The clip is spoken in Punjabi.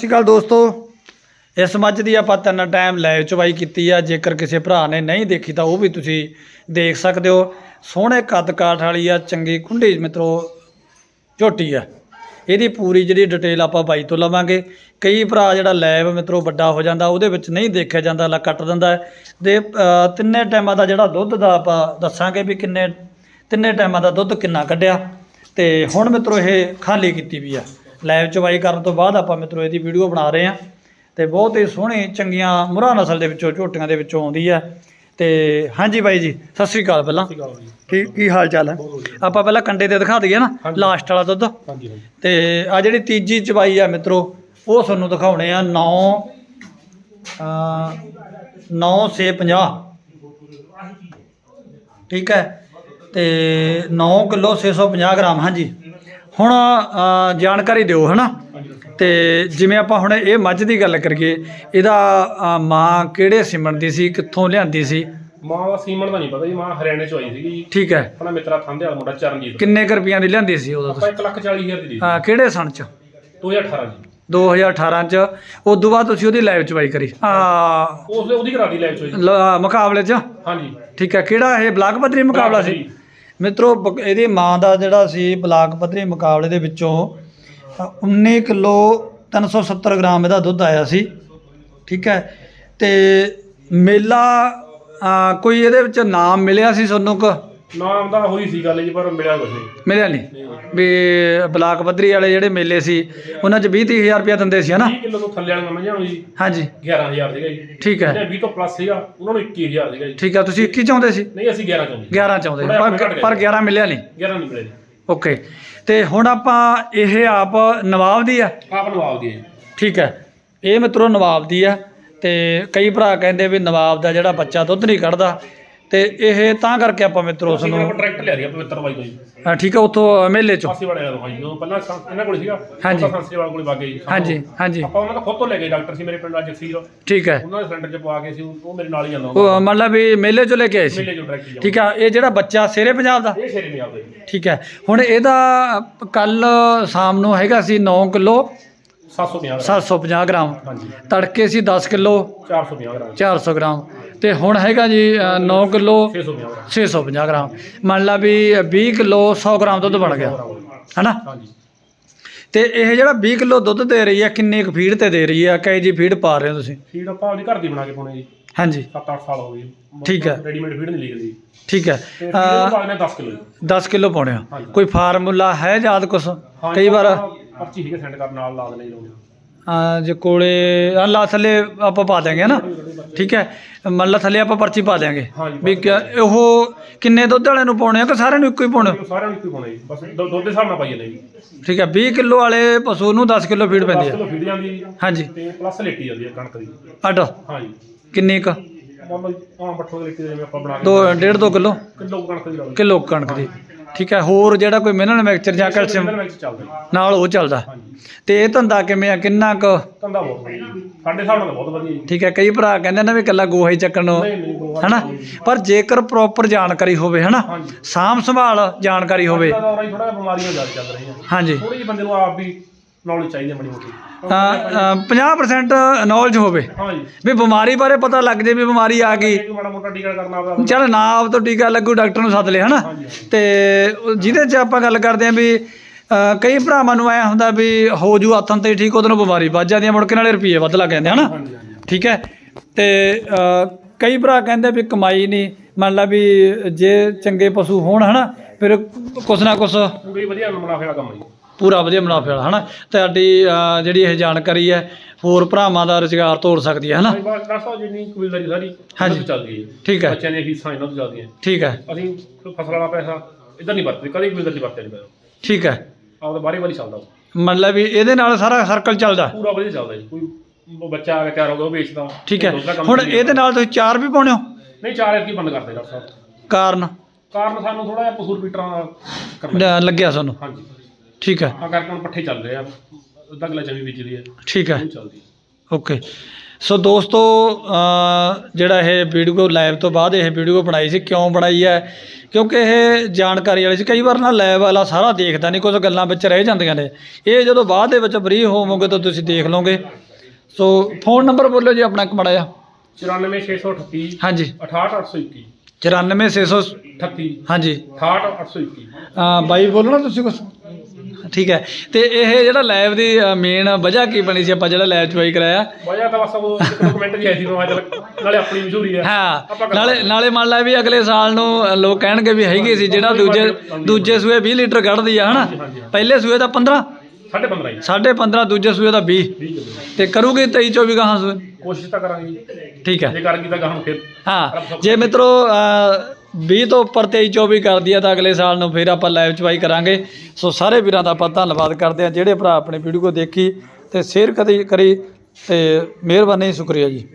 ਸ਼੍ਰੀ ਅਕਾਲ ਦੋਸਤੋ। ਇਸ ਮੱਝ ਦੀ ਆਪਾਂ ਤਿੰਨ ਟਾਈਮ ਲਾਈਵ ਚਵਾਈ ਕੀਤੀ ਆ। ਜੇਕਰ ਕਿਸੇ ਭਰਾ ਨੇ ਨਹੀਂ ਦੇਖੀ ਤਾਂ ਉਹ ਵੀ ਤੁਸੀਂ ਦੇਖ ਸਕਦੇ ਹੋ। ਸੋਹਣੇ ਕੱਦ ਕਾਠ ਵਾਲੀ ਆ, ਚੰਗੀ ਕੁੰਡੀ ਮਿੱਤਰੋ, ਝੋਟੀ ਆ। ਇਹਦੀ ਪੂਰੀ ਜਿਹੜੀ ਡਿਟੇਲ ਆਪਾਂ ਬਾਈ ਤੋਂ ਲਵਾਂਗੇ। ਕਈ ਭਰਾ ਜਿਹੜਾ ਲੈਬ ਮਿੱਤਰੋ ਵੱਡਾ ਹੋ ਜਾਂਦਾ, ਉਹਦੇ ਵਿੱਚ ਨਹੀਂ ਦੇਖਿਆ ਜਾਂਦਾ, ਲਾ ਕੱਟ ਦਿੰਦਾ ਹੈ। ਤੇ ਤਿੰਨੇ ਟਾਈਮਾਂ ਦਾ ਜਿਹੜਾ ਦੁੱਧ ਦਾ ਆਪਾਂ ਦੱਸਾਂਗੇ ਵੀ ਕਿੰਨੇ, ਤਿੰਨੇ ਟਾਈਮਾਂ ਦਾ ਦੁੱਧ ਕਿੰਨਾ ਕੱਢਿਆ। ਤੇ ਹੁਣ ਮਿੱਤਰੋ ਇਹ ਖਾਲੀ ਕੀਤੀ ਵੀ ਆ। ਲਾਈਵ ਚਵਾਈ ਕਰਨ ਤੋਂ ਬਾਅਦ ਆਪਾਂ ਮਿੱਤਰੋ ਇਹਦੀ ਵੀਡੀਓ ਬਣਾ ਰਹੇ ਆ ਤੇ ਬਹੁਤ ਹੀ ਸੋਹਣੀ ਚੰਗੀਆਂ ਮੁਰਾ ਨਸਲ ਦੇ ਵਿੱਚੋਂ ਝੋਟੀਆਂ ਦੇ ਵਿੱਚੋਂ ਆਉਂਦੀ ਆ। ਤੇ ਹਾਂਜੀ ਬਾਈ ਜੀ ਸਤਿ ਸ੍ਰੀ ਅਕਾਲ ਪਹਿਲਾਂ। ਕੀ ਕੀ ਹਾਲ ਚਾਲ ਹੈ ਆਪਾਂ ਪਹਿਲਾਂ ਕੰਡੇ ਤੇ ਦਿਖਾ ਦਈਏ ਨਾ। ਲਾਸਟ ਵਾਲਾ ਦੁੱਧ। ਹਾਂਜੀ ਹਾਂਜੀ। ਤੇ ਆ ਜਿਹੜੀ ਤੀਜੀ ਚਵਾਈ ਆ ਮਿੱਤਰੋ ਉਹ ਤੁਹਾਨੂੰ ਦਿਖਾਉਣੇ ਆ 9 9 ਸੇ 50 ਠੀਕ ਹੈ? ਤੇ 9 ਕਿਲੋ 650 ਗ੍ਰਾਮ ਹਾਂਜੀ। ਹੁਣ ਜਾਣਕਾਰੀ ਦਿਓ ਹਨਾ? ਤੇ ਜਿਵੇਂ ਆਪਾਂ ਹੁਣ ਇਹ ਮੱਝ ਦੀ ਗੱਲ ਕਰੀਏ ਇਹਦਾ ਮਾਂ ਕਿਹੜੇ ਸਿਮਣ ਦੀ ਸੀ ਕਿੱਥੋਂ ਲਿਆਂਦੀ ਸੀ? ਮਾਂ ਦਾ ਸੀਮਨ ਦਾ ਨਹੀਂ ਪਤਾ ਜੀ ਮਾਂ ਹਰਿਆਣੇ ਚੋਂ ਆਈ ਸੀਗੀ ਠੀਕ ਹੈ। ਆਪਣਾ ਮਿੱਤਰਾ ਥੰਦੇ ਵਾਲਾ ਮੁੰਡਾ ਚਰਨਜੀਤ। ਕਿੰਨੇ ਕੁ ਰੁਪਈਆਂ ਦੀ ਲਿਆਂਦੀ ਸੀ ਉਦੋਂ ਆਪਾਂ 1 ਲੱਖ 40 ਹਜ਼ਾਰ ਦੀ ਲਈ ਅ, ਕਿਹੜੇ ਸਨ ਚ? 2018 ਜੀ। 2018 ਚ। ਉਸ ਤੋਂ ਬਾਅਦ ਤੁਸੀਂ ਉਹਦੀ ਲਾਈਵ ਚਵਾਈ ਕਰੀ। ਆ ਉਸ ਉਹਦੀ ਕਰਾ ਦੀ ਲੈਬ ਚੋਂ ਜੀ ਲ- ਮੁਕਾਬਲੇ ਚ? ਹਾਂਜੀ। ਠੀਕ ਹੈ ਕਿਹੜਾ ਇਹ ਬਲਾਕ ਪੱਧਰੀ ਮੁਕਾਬਲਾ ਸੀ? ਮਿੱਤਰੋ ਬ- ਇਹਦੀ ਮਾਂ ਦਾ ਜਿਹੜਾ ਸੀ ਬਲਾਕ ਪੱਧਰੀ ਮੁਕਾਬਲੇ ਦੇ ਵਿੱਚੋਂ ਅ, 19 ਕਿਲੋ 370 ਗ੍ਰਾਮ ਇਹਦਾ ਦੁੱਧ ਆਇਆ ਸੀ। ਠੀਕ ਹੈ? ਤੇ ਮੇਲਾ ਕੋਈ ਇਹਦੇ ਵਿੱਚ ਨਾਮ ਮਿਲਿਆ ਸੀ ਤੁਹਾਨੂੰ ਕ? ਨਾਮ ਦਾ ਹੋਈ ਸੀ ਗੱਲ ਜੀ ਪਰ ਮਿਲਿਆ ਕੁਝ ਨਹੀਂ। ਮਿਲਿਆ ਨਹੀਂ? ਵੀ ਬਲਾਕ ਪੱਧਰੀ ਵਾਲੇ ਜਿਹੜੇ ਮੇਲੇ ਸੀ ਉਹਨਾਂ 'ਚ 20 30 ਹਜ਼ਾਰ ਰੁਪਇਆ ਦਿੰਦੇ ਸੀ ਹਨਾ? 30 ਕਿਲੋ ਤੋਂ ਥੱਲੇ ਵਾਲੇ ਮੰਝਾਂ ਨੂੰ ਜੀ। ਹਾਂਜੀ। 11000 ਸੀਗਾ ਜੀ। ਠੀਕ ਹੈ। ਜਿਹੜੇ 20 ਤੋਂ ਪਲੱਸ ਸੀਗਾ ਉਹਨਾਂ ਨੂੰ 21000 ਸੀਗਾ ਜੀ। ਠੀਕ ਹੈ ਤੁਸੀਂ 21 ਚਾਹੁੰਦੇ ਸੀ? ਨਹੀਂ ਅਸੀਂ 11 ਚਾਹੁੰਦੇ 11 ਚਾਹੁੰਦੇ ਪਰ ਪਰ ਗਿਆ। 11 ਮਿਲਿਆ ਨਹੀਂ? 11 ਨਹੀਂ ਮਿਲੇ ਜੀ। ਓਕੇ। ਤੇ ਹੁਣ ਆਪਾਂ ਇਹ ਆਪ ਨਵਾਬ ਦੀ ਆ ਆਪ ਨਵਾਬ ਦੀ ਹੈ ਜੀ। ਠੀਕ ਹੈ। ਇਹ ਮਿੱਤਰੋ ਨਵਾਬ ਦੀ ਆ ਤੇ ਕਈ ਭਰਾ ਕਹਿੰਦੇ ਵੀ ਨਵਾਬ ਦਾ ਜਿਹੜਾ ਬੱਚਾ ਦੁੱਧ ਨਹੀਂ ਕੱਢਦਾ ਤੇ ਇਹ ਤਾਂ ਕਰਕੇ ਆਪਾਂ ਮਿੱਤਰੋ ਉਸ ਨੂੰ ਟਰੈਕਟਰ ਲਿਆ ਸੀ ਪਵਿੱਤਰ ਬਾਈ ਤੋਂ ਜੀ। ਅ, ਠੀਕ ਹੈ ਉੱਥੋਂ ਮੇਲੇ ਚੋਂ। ਪਾਸੇ ਵਾਲੇ ਤੋਂ ਹਾਂਜੀ ਉਹ ਪਹਿਲਾਂ ਸੰ- ਇਹਨਾਂ ਕੋਲ ਸੀਗਾ। ਹਾਂਜੀ। ਸੰਸੇ ਵਾਲੇ ਕੋਲ ਵਾਗੇ ਜੀ ਹਾਂਜੀ ਹਾਂਜੀ। ਆਪਾਂ ਉਹਨਾਂ ਦਾ ਖੁਦ ਤੋਂ ਲੈ ਗਏ ਡਾਕਟਰ ਸੀ ਮੇਰੇ ਪਿੰਡ ਦਾ ਜਗਸੀਰ ਠੀਕ ਹੈ। ਉਹਨਾਂ ਦੇ ਸਿਲੰਡਰ ਚ ਪਵਾ ਕੇ ਸੀ ਉਹ ਮੇਰੇ ਨਾਲ ਹੀ ਜਾਂਦਾ ਹੁੰਦਾ। ਉਹ ਮਤਲਬ ਵੀ ਮੇਲੇ ਚੋਂ ਲੈ ਕੇ ਆਏ ਸੀ? ਮੇਲੇ ਚੋਂ ਡਾਇਰੈਕਟ ਠੀਕ ਆ ਇਹ ਜਿਹੜਾ ਬੱਚਾ ਸ਼ੇਰੇ ਪੰਜਾਬ ਦਾ? ਇਹ ਸ਼ੇਰੇ ਨਹੀਂ ਆਉਂਦੇ ਜੀ। ਠੀਕ ਹੈ ਹੁਣ ਇਹਦਾ ਕੱਲ ਸ਼ਾਮ ਨੂੰ ਹੈਗਾ ਸੀ 9 ਕਿਲੋ। 750 ਗ੍ਰਾਮ। 750 ਗ੍ਰਾਮ। ਹਾਂਜੀ। ਤੜਕੇ ਸੀ 10 ਕਿਲੋ। 450 ਗ੍ਰਾਮ। 400 ਗ੍ਰਾਮ। ਤੇ ਹੁਣ ਹੈਗਾ ਜੀ 9 ਕਿਲੋ 650 ਗ੍ਰਾਮ। 650 ਗ੍ਰਾਮ। ਮੰਨ ਲਾ ਵੀ 20 ਕਿਲੋ 100 ਗ੍ਰਾਮ ਦੁੱਧ ਬਣ ਗਿਆ। ਹਨਾ? ਤੇ ਇਹ ਜਿਹੜਾ 20 ਕਿਲੋ ਦੁੱਧ ਦੇ ਰਹੀ ਹੈ ਕਿੰਨੀ ਕੁ ਫੀਡ ਤੇ ਦੇ ਰਹੀ ਹੈ ਕਈ ਜੀ ਫੀਡ ਪਾ ਰਹੇ ਹੋ ਤੁਸੀਂ? ਫੀਡ ਆਪਾਂ ਆਪਣੀ ਘਰ ਦੀ ਬਣਾ ਕੇ ਪਾਉਣੇ ਜੀ। ਹਾਂਜੀ। 7-8 ਸਾਲ ਹੋ ਗਏ। ਠੀਕ ਹੈ। ਰੈਡੀਮੇਡ ਫੀਡ ਨਹੀਂ ਲਈ ਜੀ ਠੀਕ ਹੈ ਤੇ ਫੀਡ ਪਾ ਦਿੰਦੇ 10 ਕਿਲੋ ਜੀ। 10 ਕਿਲੋ ਪਾਉਣੇ। ਕੋਈ ਫਾਰਮੂਲਾ ਹੈ ਯਾਦ ਕੁਛ? ਕਈ ਵਾਰ ਪਰਚੀ ਹੈਗੇ ਸੈਂਡ ਕਰਨ ਨਾਲ ਲਾ ਜੀ ਲਾਉਣੇ ਅਹ, ਜੇ ਕੋਲੇ ਆ ਲਾ ਥੱਲੇ ਆਪਾਂ ਪਾ ਦਿਆਂਗੇ ਨਾ ਠੀਕ ਹੈ? ਮੰਨ ਲਾ ਥੱਲੇ ਆਪਾਂ ਪਰਚੀ ਪਾ ਦਿਆਂਗੇ। ਵੀ ਕਿਆ- ਉਹ ਕਿੰਨੇ ਦੁੱਧ ਵਾਲੇ ਨੂੰ ਪਾਉਣੇ ਆ ਕਿ ਸਾਰਿਆਂ ਨੂੰ ਇੱਕੋ ਹੀ ਪਾਉਣੇ? ਉਹ ਸਾਰਿਆਂ ਨੂੰ ਇੱਕੋ ਹੀ ਪਾਉਣੇ ਜੀ। ਬਸ ਦੋ ਦੁੱਧ ਦੇ ਹਿਸਾਬ ਨਾਲ ਪਾਈ ਜਾਂਦੇ ਜੀ। ਠੀਕ ਹੈ 20 ਕਿਲੋ ਵਾਲੇ ਪਸ਼ੂ ਨੂੰ 10 ਕਿਲੋ ਫੀਡ 10 ਪੈਂਦੀ ਹੈ। ਕਿਲੋ ਫੀਡ ਜਾਂਦੀ ਹੈ ਜੀ। ਹਾਂਜੀ। ਤੇ ਪਲੱਸ ਲੇਟੀ ਜਾਂਦੀ ਹੈ ਕਣਕ ਦੀ। ਅੱਡ? ਹਾਂਜੀ। ਕਿੰਨੀ ਕੁ? ਮੰਨ ਲਓ ਆਮ ਪੱਠੋਂ ਦੀ ਲੇਟੀ ਜਿਵੇਂ ਆਪਾਂ ਬਣਾ ਕੇ ਦੋ ਡੇਢ ਦੋ ਕਿਲੋ? ਕਿਲੋ ਕਣਕ ਦੀ ਲਾ ਲਓ ਕਿਲੋ ਕਣਕ ਦੀ। ਠੀਕ ਹੈ ਹੋਰ ਜਿਹੜਾ ਕੋਈ ਮਿਨਰਲ ਮਿਕਸਚਰ ਜਾਂ ਕੈਲਸ਼ੀਅਮ ਚੱਲਦਾ ਜੀ। ਨਾਲ ਉਹ ਚੱਲਦਾ। ਹਾਂਜੀ। ਤੇ ਇਹ ਧੰਦਾ ਕਿਵੇਂ ਆ? ਕਿੰਨਾ ਕੁ ਧੰਦਾ ਬਹੁਤ ਵਧੀਆ ਜੀ। ਸਾਡੇ ਹਿਸਾਬ ਨਾਲ ਤਾਂ ਬਹੁਤ ਵਧੀਆ ਜੀ। ਠੀਕ ਹੈ ਕਈ ਭਰਾ ਕਹਿੰਦੇ ਨੇ ਵੀ ਇਕੱਲਾ ਗੋਹਾ ਹੀ ਚੱਕਣ ਨੂੰ ਨਹੀਂ ਨਹੀਂ ਗੋਹਾ ਹਨਾ? ਪਰ ਜੇਕਰ ਪ੍ਰੋਪਰ ਜਾਣਕਾਰੀ ਹੋਵੇ ਹਨਾ? ਹਾਂਜੀ। ਸਾਂਭ ਸੰਭਾਲ ਜਾਣਕਾਰੀ ਹੋਵੇ। ਦਾ ਦੌਰਾ ਹੀ ਥੋੜਾ ਬਿਮਾਰੀਆਂ ਜ਼ਿਆਦਾ ਚੱਲ ਰਹੀਆਂ। ਹਾਂਜੀ। ਥੋੜੀ ਜਿਹੀ ਬੰਦੇ ਨੂੰ ਆਪ ਵੀ ਨੌਲੇਜ ਚਾਹੀਦੀ ਹੈ ਬੜੀ ਮੋਟੀ। ਅ, ਅ, 50% ਨੌਲੇਜ ਹੋਵੇ। ਹਾਂਜੀ ਵੀ ਬਿਮਾਰੀ ਬਾਰੇ ਪਤਾ ਲੱਗ ਜੇ ਵੀ ਬਿਮਾਰੀ ਆ ਗਈ। ਇਹ ਮਾੜਾ ਮੋਟਾ ਟੀਕਾ ਕਰਨਾ ਆਪਦਾ ਚੱਲ ਨਾ ਆਪ ਤੋਂ ਟੀਕਾ ਲੱਗੂ ਡਾਕਟਰ ਨੂੰ ਸੱਦ ਲਿਆ ਹਨਾ? ਹਾਂਜੀ ਹਾਂਜੀ ਤੇ ਉਹ ਜਿਹਦੇ 'ਚ ਆਪਾਂ ਗੱਲ ਕਰਦੇ ਆਂ ਵੀ ਅ, ਕਈ ਭਰਾਵਾਂ ਨੂੰ ਐ ਹੁੰਦਾ ਵੀ ਹੋ ਜੂ ਹੱਥਾਂ ਤੇ ਠੀਕ ਉਹਦੋਂ ਬਿਮਾਰੀ ਵੱਧ ਜਾਂਦੀ ਆ ਮੁੜ ਕੇ ਨਾਲੇ ਰੁਪਏ ਵੱਧ ਲੱਗ ਜਾਂਦੇ ਹਨਾ? ਹਾਂਜੀ ਹਾਂਜੀ ਠੀਕ ਹੈ? ਤੇ ਅ, ਕਈ ਭਰਾ ਕਹਿੰਦੇ ਵੀ ਕਮਾਈ ਨਹੀਂ ਮੰਨ ਲਾ ਵੀ ਜੇ ਚੰਗੇ ਪਸ਼ੂ ਹੋਣ ਹਨਾ? ਫਿਰ ਕੁਛ ਨਾ ਕੁਛ ਪੂਰੀ ਵਧੀਆ ਮੁਨਾਫੇ ਵਾਲਾ ਕੰਮ ਹੈ ਜੀ। ਪੂਰਾ ਵਧੀਆ ਮੁਨਾਫੇ ਵਾਲਾ ਹਨਾ? ਤੁਹਾਡੀ ਅ, ਜਿਹੜੀ ਇਹ ਜਾਣਕਾਰੀ ਹੈ ਹੋਰ ਭਰਾਵਾਂ ਦਾ ਰੁਜ਼ਗਾਰ ਤੋੜ ਸਕਦੀ ਹੈ ਹਨਾ? ਭਾਈ ਬਾਤ ਦੱਸੋ ਜਿੰਨੀ ਕਬੀਲਦਾਰੀ ਸਾਰੀ ਹਾਂਜੀ। ਇਹਨਾਂ ਤੋਂ ਚੱਲਦੀ ਹੈ। ਠੀਕ ਹੈ। ਬੱਚਿਆਂ ਦੀਆਂ ਫੀਸਾਂ ਇਹਨਾਂ ਤੋਂ ਚੱਲਦੀਆਂ। ਠੀਕ ਹੈ। ਅਸੀਂ ਕੋਈ ਫਸਲ ਵਾਲਾ ਪੈਸਾ ਇਧਰ ਨਹੀਂ ਵਰਤਦੇ ਕਦੇ ਕਬੀਲਦਾਰੀ ਵਰਤਿਆ ਨਹੀਂ ਪਿਆ ਠੀਕ ਹੈ। ਆਪਦਾ ਬਾਰੀ ਬਾਰੀ ਚੱਲਦਾ। ਉਹ। ਮੰਨ ਲਾ ਵੀ ਇਹਦੇ ਨਾਲ ਸਾਰਾ ਸਰਕਲ ਚੱਲਦਾ? ਪੂਰਾ ਵਧੀਆ ਚੱਲਦਾ ਜੀ। ਕੋਈ ਉਹ ਬੱਚਾ ਆ ਕੇ ਤਿਆਰ ਹੋ ਗਿਆ ਉਹ ਵੇਚਦਾ। ਠੀਕ ਹੈ। ਕੰਮ ਹੁਣ ਇਹਦੇ ਨਾਲ ਤੁਸੀਂ ਚਾਰ ਵੀ ਪਾਉਣੇ ਹੋ? ਨਹੀਂ ਚਾਰ ਐਤਕੀ ਬੰਦ ਕਰਦੇ ਡਾਕਟਰ ਸਾਹਿਬ। ਕਾਰਨ? ਕਾਰਨ ਸਾਨੂੰ ਥੋੜਾ ਜਿਹਾ ਪਸੂਰ ਪੀਟਰਾਂ ਦਾ ਕਰਨਾ ਲ- ਲੱਗਿਆ ਤੁਹਾਨੂੰ? ਹਾਂਜੀ। ਠੀਕ ਹੈ। ਆ ਕਰਕੇ ਹੁਣ ਪੱਠੇ ਚੱਲ ਰਹੇ ਆ। ਅੱਧਾ ਕਿਲਾ ਜਮੀ ਬੀਜ ਰਹੀ ਹੈ ਠੀਕ ਹੈ। ਉਹ ਚੱਲਦੀ ਹੈ। ਓਕੇ। ਸੋ ਦੋਸਤੋ ਅ, ਜਿਹੜਾ ਇਹ ਵੀਡੀਓ ਲਾਈਵ ਤੋਂ ਬਾਅਦ ਇਹ ਵੀਡੀਓ ਬਣਾਈ ਸੀ ਕਿਉਂ ਬਣਾਈ ਹੈ? ਕਿਉਂਕਿ ਇਹ ਜਾਣਕਾਰੀ ਵਾਲੀ ਸੀ। ਕਈ ਵਾਰ ਨਾ ਲਾਈਵ ਵਾਲਾ ਸਾਰਾ ਦੇਖਦਾ ਨਹੀਂ ਕੁਝ ਗੱਲਾਂ ਵਿੱਚ ਰਹਿ ਜਾਂਦੀਆਂ ਨੇ। ਇਹ ਜਦੋਂ ਬਾਅਦ ਦੇ ਵਿੱਚ ਫ੍ਰੀ ਹੋਵੋਗੇ ਤਾਂ ਤੁਸੀਂ ਦੇਖ ਲਓਗੇ। ਸੋ ਫੋਨ ਨੰਬਰ ਬੋਲੋ ਜੀ ਆਪਣਾ ਇੱਕ ਮਾੜਾ ਜਿਹਾ। 94638 ਹਾਂਜੀ। 68821 94600 38 ਹਾਂਜੀ। 68821 ਅ, ਬਾਈ ਬੋਲਣਾ ਤੁਸੀਂ ਕੁਝ ਠੀਕ ਹੈ। ਤੇ ਇਹ ਜਿਹੜਾ ਲਾਈਵ ਦੀ ਮੇਨ ਵਜ੍ਹਾ ਕੀ ਬਣੀ ਸੀ? ਆਪਾਂ ਜਿਹੜਾ ਲਾਈਵ ਚੁਆਈ ਕਰਾਇਆ। ਵਜ੍ਹਾ ਤਾਂ ਬਸ ਉਹ ਇੱਕ ਦੋ ਕਮੈਂਟ ਜੀ ਆਈ ਸੀ ਮੈਂ ਚੱਲ ਨਾਲੇ ਆਪਣੀ ਮਸ਼ਹੂਰੀ ਹੈ। ਹਾਂ। ਨਾਲੇ ਨਾਲੇ ਮੰਨ ਲਾ ਵੀ ਅਗਲੇ ਸਾਲ ਨੂੰ ਲੋਕ ਕਹਿਣਗੇ ਵੀ ਹੈਗੀ ਸੀ ਜਿਹੜਾ ਦੂਜੇ ਦੂਜੇ ਸੂਏ 20 ਲੀਟਰ ਕੱਢਦੀ ਆ ਹਨਾ। ਪਹਿਲੇ ਸੂਏ ਦਾ 15 ਸਾਢੇ 15 ਜੀ। ਸਾਢੇ 15 ਦੂਜੇ ਸੂਏ ਦਾ 20 ਠੀਕ ਹੈ ਜੀ। ਤੇ ਕਰੂਗੀ 23 24 ਗਾਹਾਂ ਸੂਏ? ਕੋਸ਼ਿਸ਼ ਤਾਂ ਕਰਾਂਗੇ ਠੀਕ ਹੈ। ਜੇ ਕਰ ਗਈ ਤਾਂ ਗਾਹਾਂ ਫਿਰ। ਹਾਂ। ਜੇ ਮਿੱਤਰੋ 20 ਤੋਂ ਉੱਪਰ 23 24 ਕਰਦੀ ਆ ਤਾਂ ਅਗਲੇ ਸਾਲ ਨੂੰ ਫਿਰ ਆਪਾਂ ਲਾਈਵ ਚਵਾਈ ਕਰਾਂਗੇ। ਸੋ ਸਾਰੇ ਵੀਰਾਂ ਦਾ ਆਪਾਂ ਧੰਨਵਾਦ ਕਰਦੇ ਆ। ਜਿਹੜੇ ਭਰਾ ਆਪਣੇ ਵੀਡੀਓ ਦੇਖੀ ਤੇ ਸ਼ੇਅਰ ਕਦੀ ਕਰੀ ਤੇ ਮਿਹਰਬਾਨੀ, ਸ਼ੁਕਰੀਆ ਜੀ।